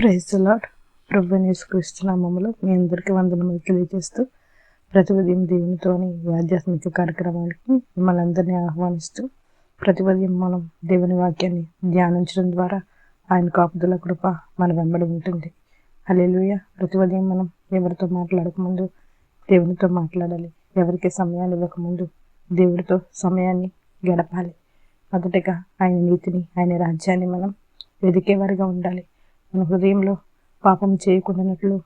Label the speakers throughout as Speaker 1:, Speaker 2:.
Speaker 1: Praise lord ప్రభు నేసుకరిస్తున్నామములు మీ అందరికీ వందనములు తెలియజేస్తూ ప్రతి ఉదయం దేవునితోని ఆధ్యాత్మిక కార్యక్రమానికి మిమ్మల్ని అందరినీ ఆహ్వానిస్తూ ప్రతి ఉదయం మనం దేవుని వాక్యాన్ని ధ్యానించడం ద్వారా ఆయన కాపుదల కృప మన వెంబడి ఉంటుంది. అలెలుయ ప్రతి ఉదయం మనం ఎవరితో మాట్లాడకముందు దేవునితో మాట్లాడాలి. ఎవరికి సమయాన్ని ఇవ్వకముందు దేవుడితో సమయాన్ని గడపాలి. మొదటగా ఆయన నీతిని ఆయన రాజ్యాన్ని మనం వెదికేవారిగా ఉండాలి. మన హృదయంలో పాపం చేయకుండానట్లు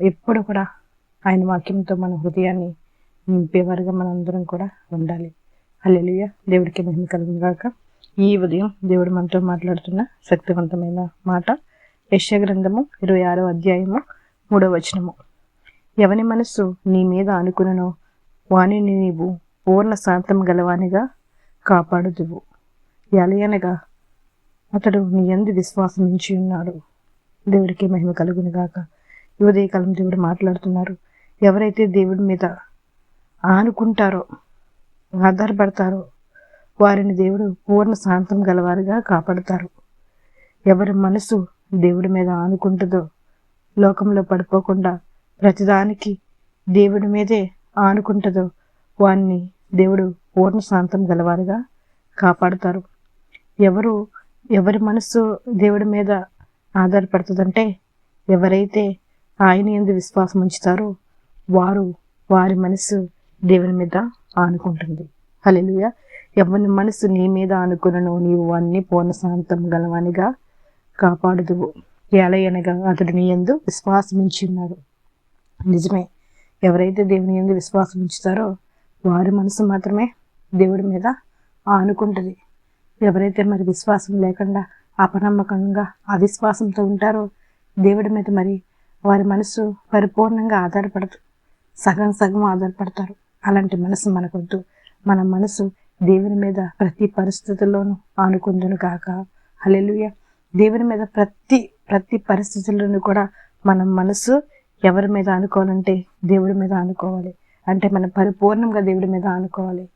Speaker 1: ఎప్పుడు కూడా ఆయన వాక్యంతో మన హృదయాన్ని నింపేవారుగా మనందరం కూడా ఉండాలి. అల్లెలుయ దేవుడికి మహిమ కలిగిన ఈ ఉదయం దేవుడు మనతో మాట్లాడుతున్న శక్తివంతమైన మాట యశ్య గ్రంథము ఇరవై ఆరో అధ్యాయము మూడవ వచనము. ఎవని మనస్సు నీ మీద అనుకుననో వాణిని నీవు పూర్ణ శాంతం గలవానిగా కాపాడుదువు. ఎలయనగా అతడు నీ ఎందు విశ్వాసమించి ఉన్నాడు. దేవుడికి మహిమ కలుగును గాక. ఈ ఉదయకాలం దేవుడు మాట్లాడుతున్నారు. ఎవరైతే దేవుడి మీద ఆనుకుంటారో ఆధారపడతారో వారిని దేవుడు పూర్ణ శాంతం గలవారుగా కాపాడుతారు. ఎవరి మనసు దేవుడి మీద ఆనుకుంటుందో లోకంలో పడిపోకుండా ప్రతిదానికి దేవుడి మీదే ఆనుకుంటుందో వారిని దేవుడు పూర్ణ శాంతం గలవారుగా కాపాడుతారు. ఎవరు ఎవరి మనసు దేవుడి మీద ఆధారపడుతుందంటే ఎవరైతే ఆయన ఎందు విశ్వాసం ఉంచుతారో వారు వారి మనసు దేవుని మీద ఆనుకుంటుంది. హలెలుయ ఎవరి మనసు నీ మీద ఆనుకునను నీవు అన్ని పూర్ణ శాంతం గలవానిగా కాపాడుదువు. ఎలయనగా అతడు నీ ఎందు విశ్వాసం ఉంచున్నాడు నిజమే ఎవరైతే దేవుని ఎందు విశ్వాసం ఉంచుతారో వారి మనసు మాత్రమే దేవుడి మీద ఆనుకుంటుంది. ఎవరైతే మరి విశ్వాసం లేకుండా అపనమ్మకంగా అవిశ్వాసంతో ఉంటారో దేవుడి మీద మరి వారి మనసు పరిపూర్ణంగా ఆధారపడదు. సగం సగం ఆధారపడతారు. అలాంటి మనసు మనకొద్దు. మన మనసు దేవుని మీద ప్రతి పరిస్థితుల్లోనూ ఆనుకుందును కాక హలెలుయ దేవుని మీద ప్రతి ప్రతి పరిస్థితుల్లోనూ కూడా మన మనసు ఎవరి మీద ఆనుకోవాలంటే దేవుడి మీద ఆనుకోవాలి. అంటే మనం పరిపూర్ణంగా దేవుడి మీద ఆనుకోవాలి.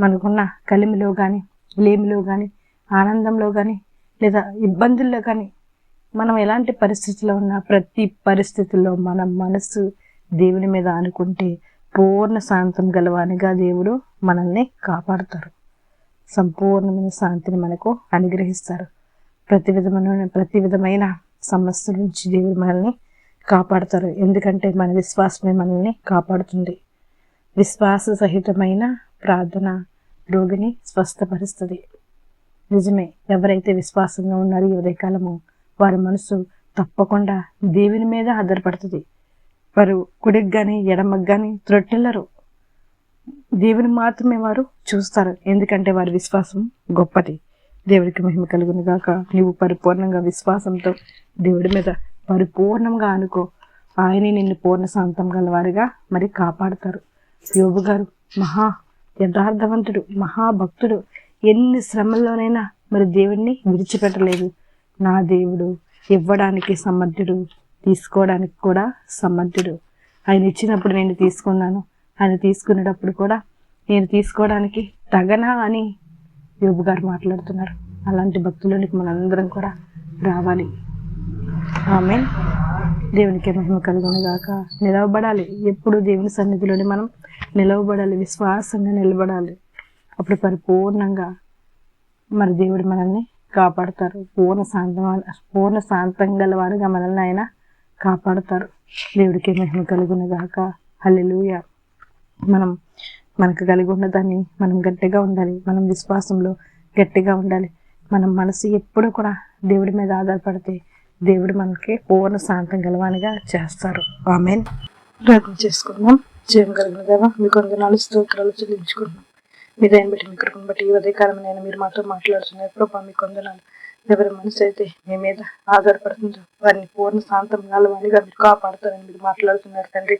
Speaker 1: మనకున్న కలిమిలో కానీ లేమిలో కానీ ఆనందంలో కానీ లేదా ఇబ్బందుల్లో కానీ మనం ఎలాంటి పరిస్థితిలో ఉన్నా ప్రతి పరిస్థితుల్లో మన మనసు దేవుని మీద అనుకుంటే పూర్ణ శాంతం గలవానిగా దేవుడు మనల్ని కాపాడుతారు. సంపూర్ణమైన శాంతిని మనకు అనుగ్రహిస్తారు. ప్రతి విధమైన ప్రతి విధమైన సమస్య నుంచి దేవుడు మనల్ని కాపాడుతారు. ఎందుకంటే మన విశ్వాసమే మనల్ని కాపాడుతుంది. విశ్వాస సహితమైన ప్రార్థన రోగిని స్వస్థపరుస్తుంది. నిజమే ఎవరైతే విశ్వాసంగా ఉన్నారో ఈ ఉదయకాలము వారి మనసు తప్పకుండా దేవుని మీద ఆధారపడుతుంది. వారు కుడికి కానీ ఎడమకు కానీ త్రొట్టిల్లరు దేవుని మాత్రమే వారు చూస్తారు. ఎందుకంటే వారి విశ్వాసం గొప్పది. దేవుడికి మహిమ కలుగును గాక. నువ్వు పరిపూర్ణంగా విశ్వాసంతో దేవుడి మీద పరిపూర్ణంగా అనుకో ఆయనే నిన్ను పూర్ణ శాంతం గలవారిగా మరి కాపాడుతారు. యోగు గారు మహా యథార్థవంతుడు మహాభక్తుడు. ఎన్ని శ్రమల్లోనైనా మరి దేవుడిని విడిచిపెట్టలేదు. నా దేవుడు ఇవ్వడానికి సమర్థుడు తీసుకోవడానికి కూడా సమర్థుడు. ఆయన ఇచ్చినప్పుడు నేను తీసుకున్నాను. ఆయన తీసుకునేటప్పుడు కూడా నేను తీసుకోవడానికి తగనా అని యోబు గారు మాట్లాడుతున్నారు. అలాంటి భక్తులకి మనందరం కూడా రావాలి. ఆమె దేవునికి మహిమ కలుగునుగాక నిలవబడాలి. ఎప్పుడు దేవుని సన్నిధిలోనే మనం నిలవబడాలి. విశ్వాసంగా నిలబడాలి. అప్పుడు పరిపూర్ణంగా మరి దేవుడు మనల్ని కాపాడుతారు. పూర్ణ శాంతం పూర్ణ శాంతం గలవారుగా మనల్ని ఆయన కాపాడుతారు. దేవుడికి మహిమ కలుగును గాక. హల్లెలూయ. మనం మనకు కలిగి ఉన్న దాన్ని మనం గట్టిగా ఉండాలి. మనం విశ్వాసంలో గట్టిగా ఉండాలి. మనం మనసు ఎప్పుడు కూడా దేవుడి మీద ఆధారపడితే దేవుడు మనకి పూర్ణ శాంతం గలవానిగా చేస్తారు. ఆమెన్. ప్రార్థన చేసుకుందాం. జయం కలిగిన దేవా మీకు వందనాలు స్తోత్రాలు చెల్లించుకుంటున్నాం. మీ దయని బట్టి మీ కృపను బట్టి ఈ ఉదయకాలం నేను మీరు మాతో మాట్లాడుతున్నారు. ప్రభా మీకు వందనాలు ఎవరి మనసు అయితే మీ మీద ఆధారపడుతుందో వారిని పూర్ణ శాంతం గలవాణిగా మీరు కాపాడుతారని మీరు మాట్లాడుతున్నారు తండ్రి.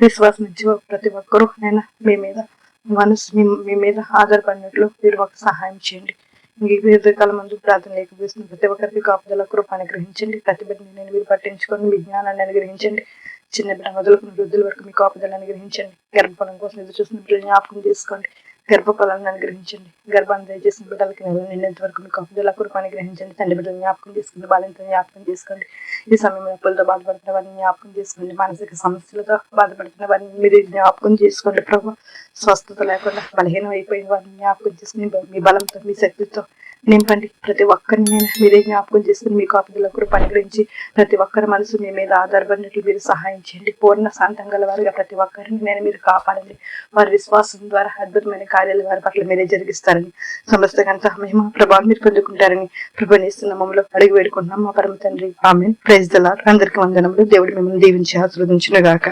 Speaker 1: విశ్వాసం నుంచి ప్రతి ఒక్కరూ నేను మీ మీద మనసు మీ మీ మీద ఆధారపడినట్లు మీరు ఒక సహాయం చేయండి. ఇంక కాలం ప్రార్థన లేకపోతుంది ప్రతి ఒక్కరికి కాపుదల కృప అనుగ్రహించండి. ప్రతి బిడ్డని నేను మీరు పట్టించుకొని మీ జ్ఞానాన్ని అనుగ్రహించండి. చిన్న బిడ్డ మొదలుకున్న వృద్ధుల వరకు మీ కాపుదలను అనుగ్రహించండి. గర్భఫలం కోసం ఎదురు చూసిన బిడ్డలు జ్ఞాపకం చేసుకోండి. గర్భఫలాన్ని అనుగ్రహించండి గర్భాన్ని దయచేసిన బిడ్డలకి నెల నిండేంత వరకు మీకు అప్పుదల కృపాన్ని గ్రహించండి. తండ్రి బిడ్డలు జ్ఞాపకం చేసుకోండి. బాలింతను జ్ఞాపకం చేసుకోండి. ఈ సమయంలో అప్పులతో బాధపడుతున్న వారిని జ్ఞాపకం చేసుకోండి. మానసిక సమస్యలతో బాధపడుతున్న వారిని మీరు జ్ఞాపకం చేసుకోండి. ప్రభు స్వస్థత లేకుండా బలహీనం అయిపోయిన వారిని జ్ఞాపకం చేసుకుని మీ బలంతో మీ శక్తితో నింపండి ప్రతి ఒక్కరిని నేను మీరే జ్ఞాపకం చేసుకుని మీ కాపుదల కృప అనుగ్రహించి ప్రతి ఒక్కరి మనసు మీ మీద ఆధారపడినట్లు మీరు సహాయం చేయండి. పూర్ణ శాంతం గల వారిగా ప్రతి ఒక్కరిని నేను మీరు కాపాడండి. వారి విశ్వాసం ద్వారా అద్భుతమైన కార్యాలు వారి పట్ల మీరే జరిగిస్తారని సమస్త గంట మేము ప్రభావం మీరు పొందుకుంటారని ప్రభానిస్తున్న మమ్మల్ని అడిగి వేడుకుంటున్నాం మా పరమ తండ్రి. ఆమె ప్రైజ్ దళార్ అందరికీ వందనములు. దేవుడు మిమ్మల్ని దీవించి ఆశీర్వదించిన గాక